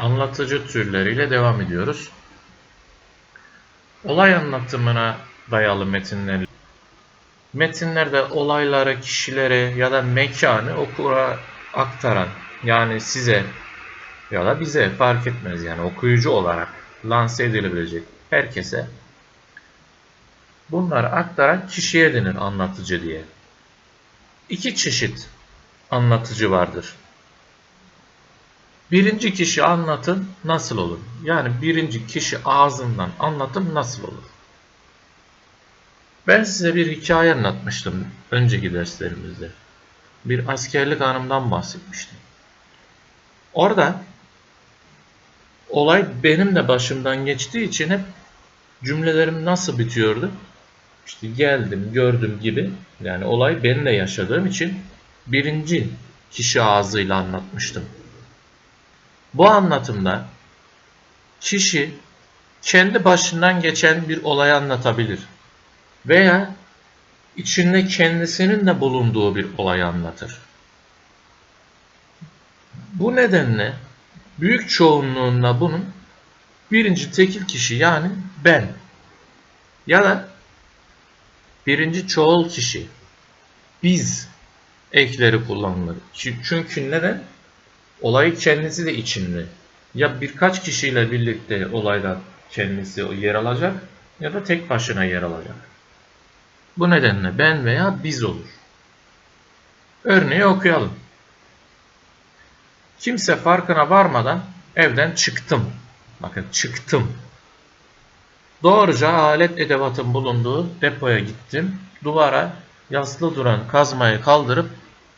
anlatıcı türleriyle devam ediyoruz. Olay anlatımına dayalı metinler. Metinlerde olayları, kişileri ya da mekanı okura aktaran yani size ya da bize fark etmez yani okuyucu olarak lanse edilebilecek herkese bunları aktaran kişiye denir anlatıcı diye. İki çeşit anlatıcı vardır. Birinci kişi anlatım nasıl olur? Yani birinci kişi ağzından anlatım nasıl olur? Ben size bir hikaye anlatmıştım önceki derslerimizde. Bir askerlik anımdan bahsetmiştim. Orada olay benim de başımdan geçtiği için hep cümlelerim nasıl bitiyordu? İşte geldim, gördüm gibi. Yani olay benim de yaşadığım için birinci kişi ağzıyla anlatmıştım. Bu anlatımda kişi kendi başından geçen bir olayı anlatabilir veya içinde kendisinin de bulunduğu bir olayı anlatır. Bu nedenle büyük çoğunluğunda bunun birinci tekil kişi yani ben ya da birinci çoğul kişi biz ekleri kullanılır. Çünkü neden? Olayı kendisi de içinde. Ya birkaç kişiyle birlikte olayda kendisi yer alacak ya da tek başına yer alacak. Bu nedenle ben veya biz olur. Örneği okuyalım. Kimse farkına varmadan evden çıktım. Bakın çıktım. Doğruca alet edevatın bulunduğu depoya gittim. Duvara yaslı duran kazmayı kaldırıp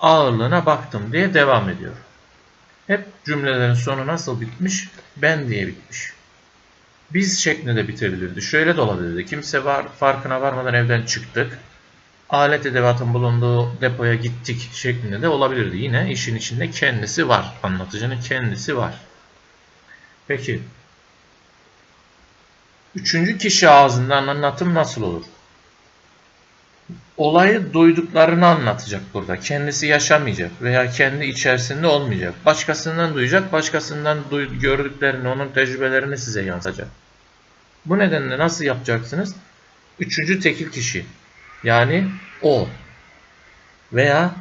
ağırlığına baktım diye devam ediyor. Hep cümlelerin sonu nasıl bitmiş? Ben diye bitmiş. Biz şeklinde bitebilirdi. Şöyle de olabilirdi. Kimse var, farkına varmadan evden çıktık. Alet edevatın bulunduğu depoya gittik şeklinde de olabilirdi. Yine işin içinde kendisi var. Anlatıcının kendisi var. Peki. Üçüncü kişi ağzından anlatım nasıl olur? Olayı duyduklarını anlatacak burada. Kendisi yaşamayacak veya kendi içerisinde olmayacak. Başkasından duyacak, başkasından duy gördüklerini, onun tecrübelerini size yansıtacak. Bu nedenle nasıl yapacaksınız? Üçüncü tekil kişi. Yani o. Veya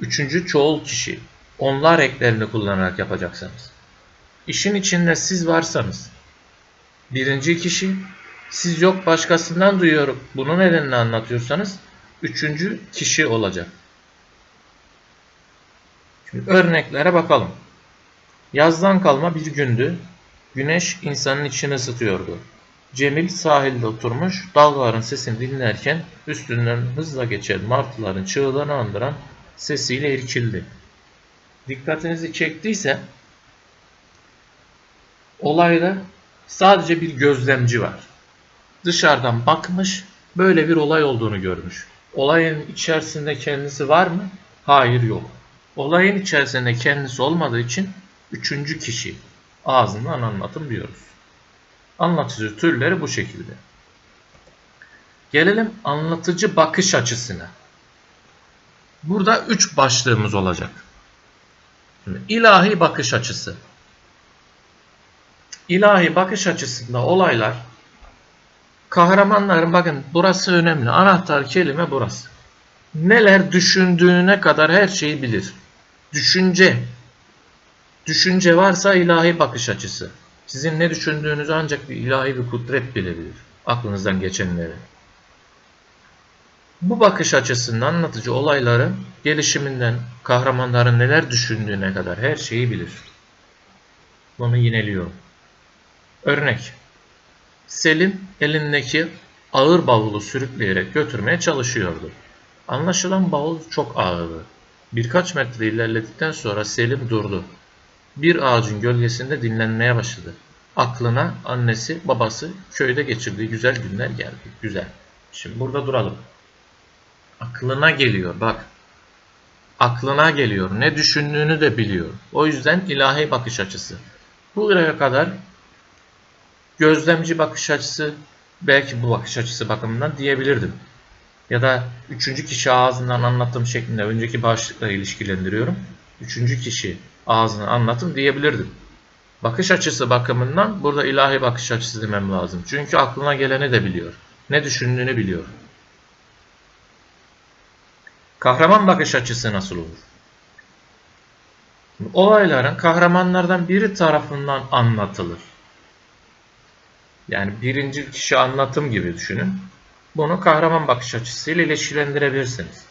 üçüncü çoğul kişi. Onlar eklerini kullanarak yapacaksınız. İşin içinde siz varsanız birinci kişi siz yok başkasından duyuyorum. Bunu nedenle anlatıyorsanız üçüncü kişi olacak. Şimdi örneklere bakalım. Yazdan kalma bir gündü. Güneş insanın içini ısıtıyordu. Cemil sahilde oturmuş, dalgaların sesini dinlerken üstünden hızla geçen martıların çığlığını andıran sesiyle irkildi. Dikkatinizi çektiyse olayda sadece bir gözlemci var. Dışarıdan bakmış, böyle bir olay olduğunu görmüş. Olayın içerisinde kendisi var mı? Hayır yok. Olayın içerisinde kendisi olmadığı için üçüncü kişi ağzından anlatım diyoruz. Anlatıcı türleri bu şekilde. Gelelim anlatıcı bakış açısına. Burada üç başlığımız olacak. Şimdi, ilahi bakış açısı. İlahi bakış açısında olaylar kahramanların bakın burası önemli. Anahtar kelime burası. Neler düşündüğüne kadar her şeyi bilir. Düşünce. Düşünce varsa ilahi bakış açısı. Sizin ne düşündüğünüzü ancak bir ilahi bir kudret bilebilir. Aklınızdan geçenleri. Bu bakış açısının anlatıcı olayları gelişiminden kahramanların neler düşündüğüne kadar her şeyi bilir. Bunu yineliyorum. Örnek. Selim elindeki ağır bavulu sürükleyerek götürmeye çalışıyordu. Anlaşılan bavul çok ağırdı. Birkaç metre ilerledikten sonra Selim durdu. Bir ağacın gölgesinde dinlenmeye başladı. Aklına annesi, babası, köyde geçirdiği güzel günler geldi. Güzel. Şimdi burada duralım. Aklına geliyor bak. Aklına geliyor. Ne düşündüğünü de biliyor. O yüzden ilahi bakış açısı. Buraya kadar gözlemci bakış açısı belki bu bakış açısı bakımından diyebilirdim. Ya da üçüncü kişi ağzından anlattığım şeklinde önceki başlıkla ilişkilendiriyorum. Üçüncü kişi ağzını anlatım diyebilirdim. Bakış açısı bakımından burada ilahi bakış açısı demem lazım. Çünkü aklına geleni de biliyor. Ne düşündüğünü biliyor. Kahraman bakış açısı nasıl olur? Olayların kahramanlardan biri tarafından anlatılır. Yani birinci kişi anlatım gibi düşünün. Bunu kahraman bakış açısıyla ilişkilendirebilirsiniz.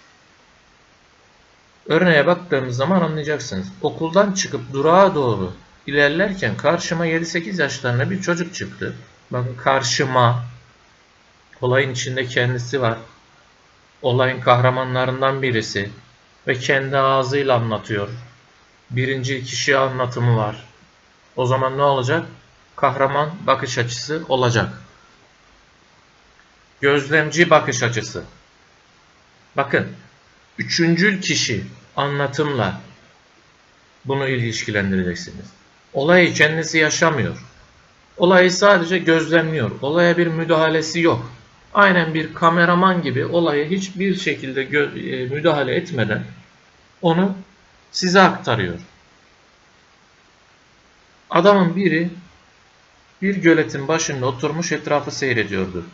Örneğe baktığımız zaman anlayacaksınız. Okuldan çıkıp durağa doğru ilerlerken karşıma 7-8 yaşlarında bir çocuk çıktı. Bakın karşıma olayın içinde kendisi var. Olayın kahramanlarından birisi ve kendi ağzıyla anlatıyor. Birinci kişi anlatımı var. O zaman ne olacak? Kahraman bakış açısı olacak. Gözlemci bakış açısı. Bakın, üçüncül kişi anlatımla bunu ilişkilendireceksiniz. Olayı kendisi yaşamıyor. Olayı sadece gözlemliyor. Olaya bir müdahalesi yok. Aynen bir kameraman gibi olayı hiçbir şekilde e, müdahale etmeden onu size aktarıyor. Adamın biri bir göletin başında oturmuş etrafı seyrediyordu.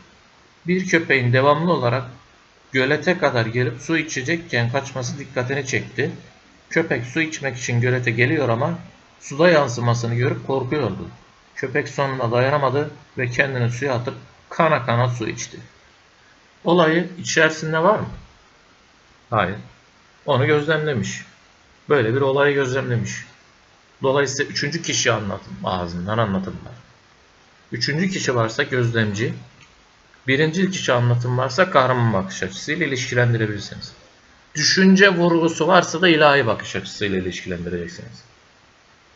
Bir köpeğin devamlı olarak gölete kadar gelip su içecekken kaçması dikkatini çekti. Köpek su içmek için gölete geliyor ama suda yansımasını görüp korkuyordu. Köpek sonunda dayanamadı ve kendini suya atıp kana kana su içti. Olayı içerisinde var mı? Hayır. Onu gözlemlemiş. Böyle bir olayı gözlemlemiş. Dolayısıyla üçüncü kişi anlatım, ağzından anlatımlar. Üçüncü kişi varsa gözlemci, birinci kişi anlatım varsa kahraman bakış açısıyla ilişkilendirebilirsiniz. Düşünce vurgusu varsa da ilahi bakış açısıyla ilişkilendireceksiniz.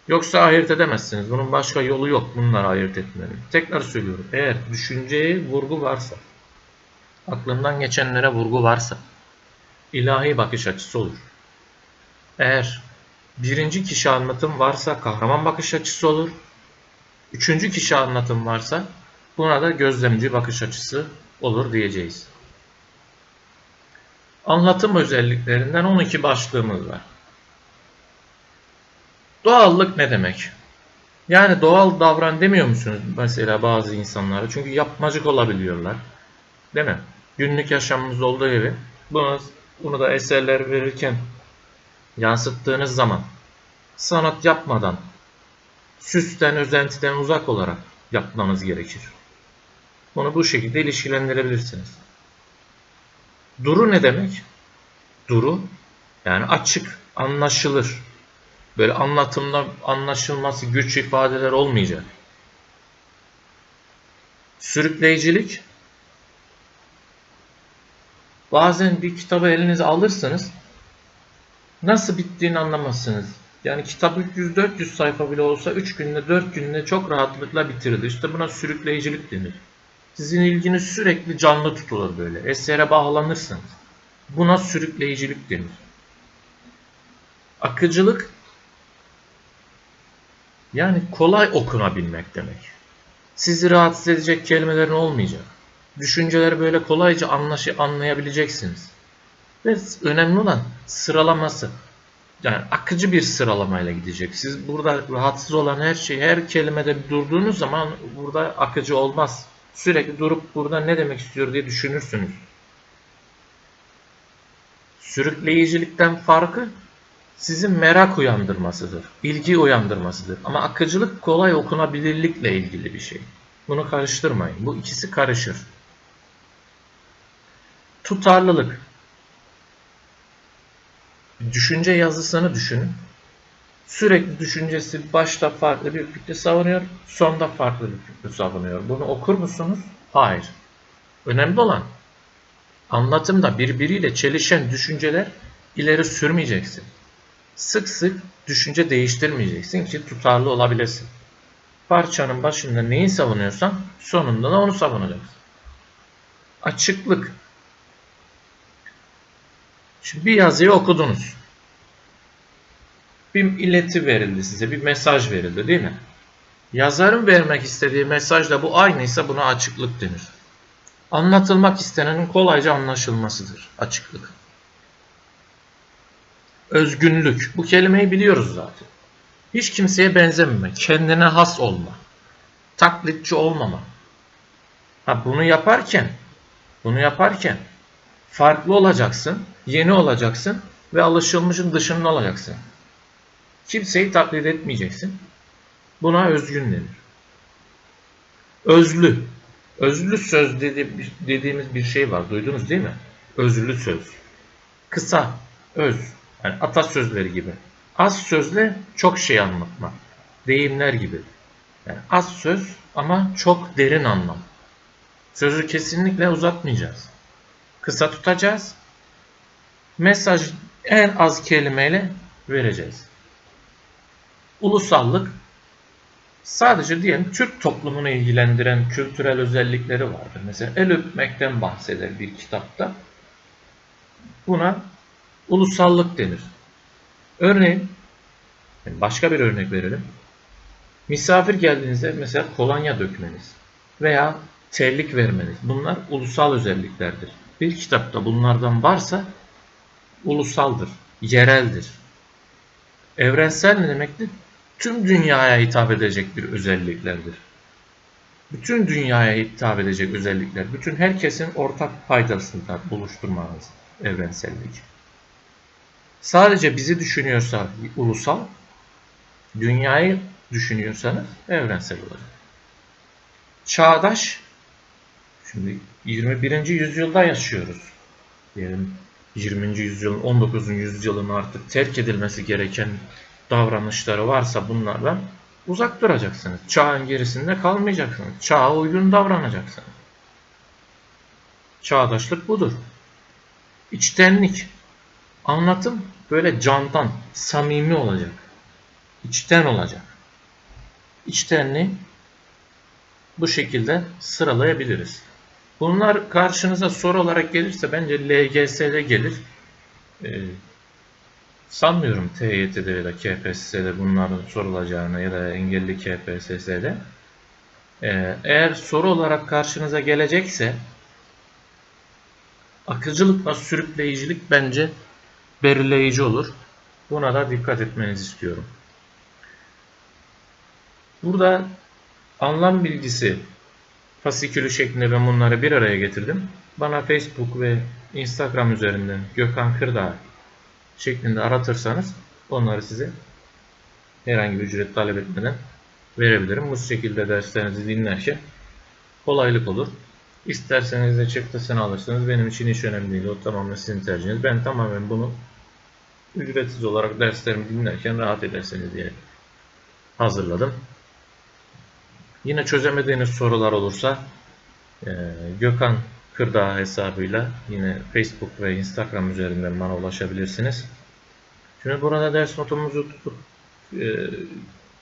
Yoksa ayırt edemezsiniz. Bunun başka yolu yok bunları ayırt etmenin. Tekrar söylüyorum. Eğer düşünceye vurgu varsa, aklından geçenlere vurgu varsa, ilahi bakış açısı olur. Eğer birinci kişi anlatım varsa kahraman bakış açısı olur. Üçüncü kişi anlatım varsa buna da gözlemci bakış açısı olur diyeceğiz. Anlatım özelliklerinden 12 başlığımız var. Doğallık ne demek? Yani doğal davran demiyor musunuz mesela bazı insanlara? Çünkü yapmacık olabiliyorlar. Değil mi? Günlük yaşamımızda olduğu gibi. Bunu, bunu da eserler verirken yansıttığınız zaman sanat yapmadan süsten, özentiden uzak olarak yapmanız gerekir. Bunu bu şekilde ilişkilendirebilirsiniz. Duru ne demek? Duru yani açık, anlaşılır. Böyle anlatımda anlaşılması güç ifadeler olmayacak. Sürükleyicilik bazen bir kitabı elinize alırsınız nasıl bittiğini anlamazsınız. Yani kitap 300-400 sayfa bile olsa 3 günde 4 günde çok rahatlıkla bitirilir. İşte buna sürükleyicilik denir. Sizin ilginiz sürekli canlı tutulur böyle. Esere bağlanırsınız. Buna sürükleyicilik denir. Akıcılık yani kolay okunabilmek demek. Sizi rahatsız edecek kelimelerin olmayacak. Düşünceleri böyle kolayca anlaşı, anlayabileceksiniz. Ve önemli olan sıralaması. Yani akıcı bir sıralamayla gidecek. Siz burada rahatsız olan her şey, her kelimede durduğunuz zaman burada akıcı olmaz. Sürekli durup burada ne demek istiyor diye düşünürsünüz. Sürükleyicilikten farkı sizin merak uyandırmasıdır, ilgi uyandırmasıdır. Ama akıcılık kolay okunabilirlikle ilgili bir şey. Bunu karıştırmayın. Bu ikisi karışır. Tutarlılık. Düşünce yazısını düşünün. Sürekli düşüncesi başta farklı bir fikri savunuyor, sonda farklı bir fikri savunuyor. Bunu okur musunuz? Hayır. Önemli olan anlatımda birbiriyle çelişen düşünceler ileri sürmeyeceksin. Sık sık düşünce değiştirmeyeceksin ki tutarlı olabilesin. Parçanın başında neyi savunuyorsan sonunda da onu savunacaksın. Açıklık. Şimdi bir yazıyı okudunuz. Bir ileti verildi size, bir mesaj verildi değil mi? Yazarın vermek istediği mesaj da bu aynıysa buna açıklık denir. Anlatılmak istenenin kolayca anlaşılmasıdır açıklık. Özgünlük. Bu kelimeyi biliyoruz zaten. Hiç kimseye benzememe, kendine has olma, taklitçi olmama. Ha bunu yaparken, bunu yaparken farklı olacaksın, yeni olacaksın ve alışılmışın dışında olacaksın. Kimseyi taklit etmeyeceksin. Buna özgün denir. Özlü. Özlü söz dedi, dediğimiz bir şey var. Duydunuz değil mi? Özlü söz. Kısa, öz. Yani atasözleri gibi. Az sözle çok şey anlatma. Deyimler gibi. Yani az söz ama çok derin anlam. Sözü kesinlikle uzatmayacağız. Kısa tutacağız. Mesaj en az kelimeyle vereceğiz. Ulusallık sadece diyelim Türk toplumunu ilgilendiren kültürel özellikleri vardır. Mesela el öpmekten bahseder bir kitapta. Buna ulusallık denir. Örneğin başka bir örnek verelim. Misafir geldiğinizde mesela kolonya dökmeniz veya terlik vermeniz. Bunlar ulusal özelliklerdir. Bir kitapta bunlardan varsa ulusaldır, yereldir. Evrensel ne demektir? Tüm dünyaya hitap edecek bir özelliklerdir. Bütün dünyaya hitap edecek özellikler, bütün herkesin ortak paydasında buluşturmanız evrensellik. Sadece bizi düşünüyorsa ulusal, dünyayı düşünüyorsanız evrensel olacak. Çağdaş, şimdi 21. yüzyılda yaşıyoruz. Diyelim 20. yüzyılın 19. yüzyılın artık terk edilmesi gereken davranışları varsa bunlardan uzak duracaksınız. Çağın gerisinde kalmayacaksınız. Çağa uygun davranacaksınız. Çağdaşlık budur. İçtenlik. Anlatım böyle candan, samimi olacak. İçten olacak. İçtenliği bu şekilde sıralayabiliriz. Bunlar karşınıza soru olarak gelirse bence LGS'de gelir. Ee, sanmıyorum TYT'de ya da KPSS'de bunların sorulacağını ya da engelli KPSS'de. Ee, eğer soru olarak karşınıza gelecekse akıcılıkla sürükleyicilik bence belirleyici olur. Buna da dikkat etmenizi istiyorum. Burada anlam bilgisi fasikülü şeklinde ben bunları bir araya getirdim. Bana Facebook ve Instagram üzerinden Gökhan Kırdağ şeklinde aratırsanız onları size herhangi bir ücret talep etmeden verebilirim. Bu şekilde derslerinizi dinlerken kolaylık olur. İsterseniz de çıktısını alırsınız. Benim için hiç önemli değil. O tamamen sizin tercihiniz. Ben tamamen bunu ücretsiz olarak derslerimi dinlerken rahat ederseniz diye hazırladım. Yine çözemediğiniz sorular olursa e, Gökhan Kırdağ hesabıyla yine Facebook ve Instagram üzerinden bana ulaşabilirsiniz. Şimdi burada ders notumuzu tutup e,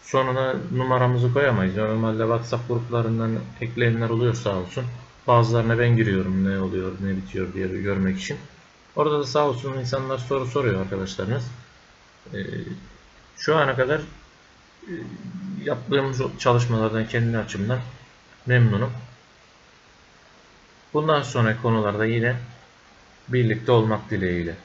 sonuna numaramızı koyamayız. Normalde WhatsApp gruplarından ekleyenler oluyor sağ olsun. Bazılarına ben giriyorum ne oluyor ne bitiyor diye görmek için. Orada da sağ olsun insanlar soru soruyor arkadaşlarınız. E, şu ana kadar yaptığımız çalışmalardan kendi açımdan memnunum. Bundan sonraki konularda yine birlikte olmak dileğiyle.